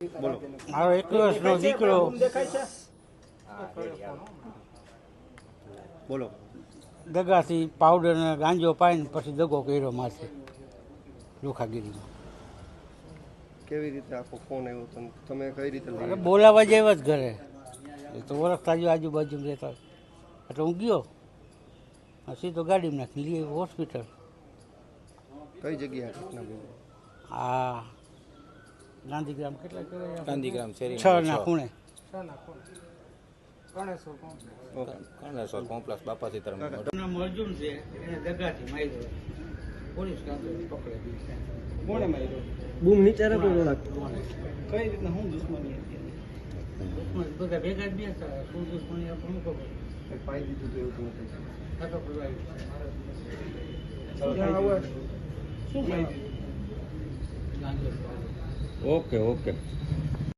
બોલો. મારો એકવીસનો દીકરો. બોલો. દગાથી પાવડર ને ગાંજો પાઈને પછી દગો કર્યો માથે લોખાગીરીમાં કેવી રીતે આખો ફોન આવ્યો તો તમે કઈ રીતે બોલાવા જેવા જ ઘરે. એ તો ઓળખતા જ આજુબાજુ રહેતા એટલે હું ગયો. સીધો ગાડીમાં નાખી લઈએ હોસ્પિટલ. કઈ જગ્યાએ ઘટના આ ગાંધીગ્રામ કેટલા કહેવાય ગાંધીગ્રામ શેરી છ ના ખૂણે. ઓકે. કર્ણેશ્વર કોમ્પ્લેક્સ બાપા સીતારામ નામ અર્જુન છે એને દગાથી માર્યો. પોલીસ કાંતો પકડે કોણે માર્યો? બૂમ નીચે રાખો કઈ રીતના હું દુશ્મની હતી? બધા ભેગા જ હતા શું દુશ્મની આપણને ખબર પાઈ દીધું તો એવું શું પાઈ દીધું. Gandhigram okay okay.